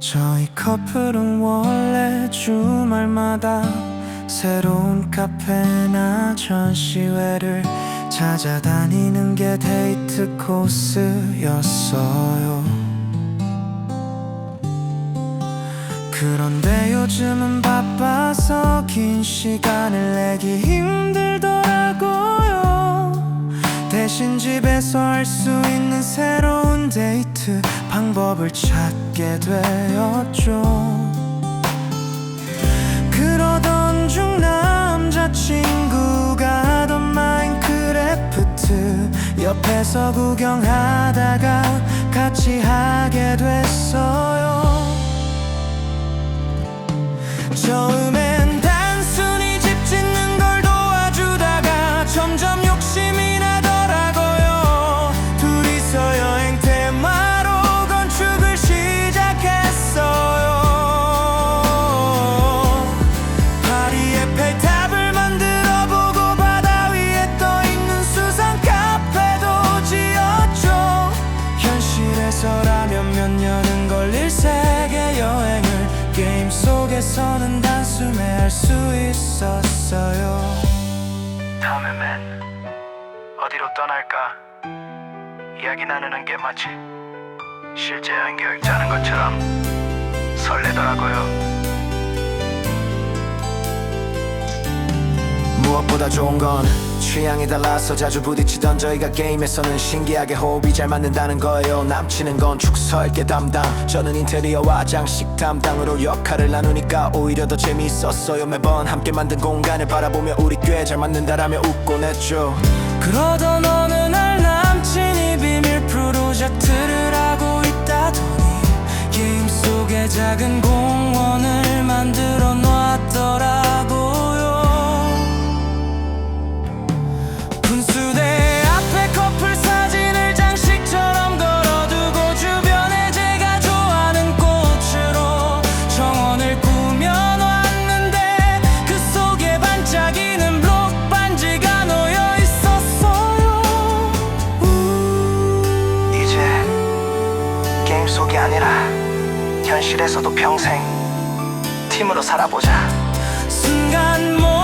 저희 커플은 원래 주말마다 새로운 카페나 전시회를 찾아다니는 게 데이트 코스였어요. 그런데 요즘은 바빠서 긴 시간을 내기 힘들더라고요. 대신 집에서 할 수 있는 새로운 데이트 방법을 찾게 되었죠. 그러던 중 남자친구가 하던 마인크래프트 옆에서 구경하다가 같이 하게 됐어요. 처음엔 있었어요. 다음에 맨 어디로 떠날까? 이야기 나누는 게 마치 실제 여행 계획 짜는 것처럼 설레더라고요. 무엇보다 좋은 건 취향이 달라서 자주 부딪히던 저희가 게임에서는 신기하게 호흡이 잘 맞는다는 거예요. 남친은 건축 설계 담당. 저는 인테리어와 장식 담당으로 역할을 나누니까 오히려 더 재미있었어요. 매번 함께 만든 공간을 바라보며 우리 꽤 잘 맞는다라며 웃곤 했죠. 그러던 어느 날 남친이 비밀 프로젝트를 하고 있다더니 게임 속에 작은 공원 꿈속이 아니라 현실에서도 평생 팀으로 살아보자. 순간 뭐